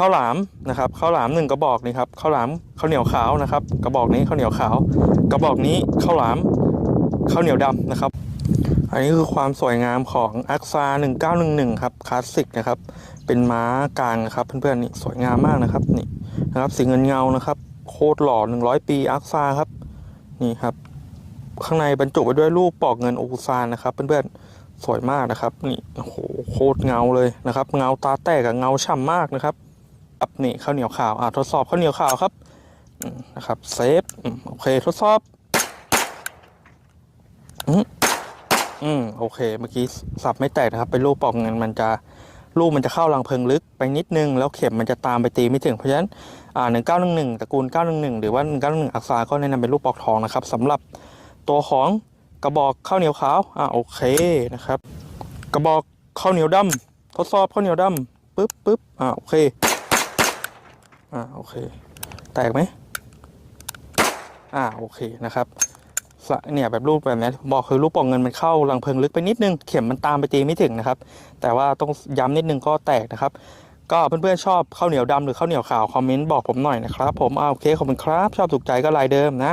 ข้าวหลามนะครับข้าวหลามหนึ่งกระบอกนี่ครับข้าวหลามข้าวเหนียวขาวนะครับ กระบอกนี้ข้าวเหนียวขาว กระบอกนี้ข้าวหลามข้าวเหนียวดำนะครับ อันนี้คือความสวยงามของอักซา1911ครับคลาสสิกนะครับเป็นม้ากลางนะครับเพื่อนๆนี่สวยงามมากนะครับนี่นะครับสีเงินเงานะครับ โคตรหล่อ100 ปีอักซาครับนี่ครับข้างในบรรจุไปด้วยรูปปอกเงินโอคุซานนะครับเพื่อนๆสวยมากนะครับนี่โอ้โหโคตรเงาเลยนะครับ เงาตาแตกกับเงาฉ่ำมากนะครับ ครับนี่ข้าวเหนียวขาวอะทดสอบข้าวเหนียวขาวครับนะครับเซฟโอเคทดสอบอืมอืมโอเคเมื่อกี้สับไม่แตกนะครับเป็นรูปปอกเงินมันจะลูกมันจะเข้ารังเพลิงลึกไปนิดนึง แล้วเข็มมันจะตามไปตีไม่ถึงเพราะฉะนั้นอ่า1911ตระกูล911หนึ่งหนึ่งหรือว่า1911อักษาก็แนะนำเป็นรูปปอกทองนะครับสำหรับตัวของกระบอกข้าวเหนียวขาวอ่าโอเคนะครับ กระบอกข้าวเหนียวดำทดสอบข้าวเหนียวดำปึ๊บปึ๊บอ่าโอเค อ่าโอเค แตกไหมอ่าโอเคนะครับสะเนี่ยแบบรูปแบบนี้บอกคือรูปปองเงินมันเข้ารังเพลิงลึกไปนิดนึงเข็มมันตามไปตีไม่ถึงนะครับ แต่ว่าต้องย้ำนิดนึงก็แตกนะครับ ก็เพื่อนๆชอบข้าวเหนียวดำหรือข้าวเหนียวขาวคอมเมนต์บอกผมหน่อยนะครับ ผมอ่าโอเคขอบคุณครับ ชอบถูกใจก็ลายเดิมนะ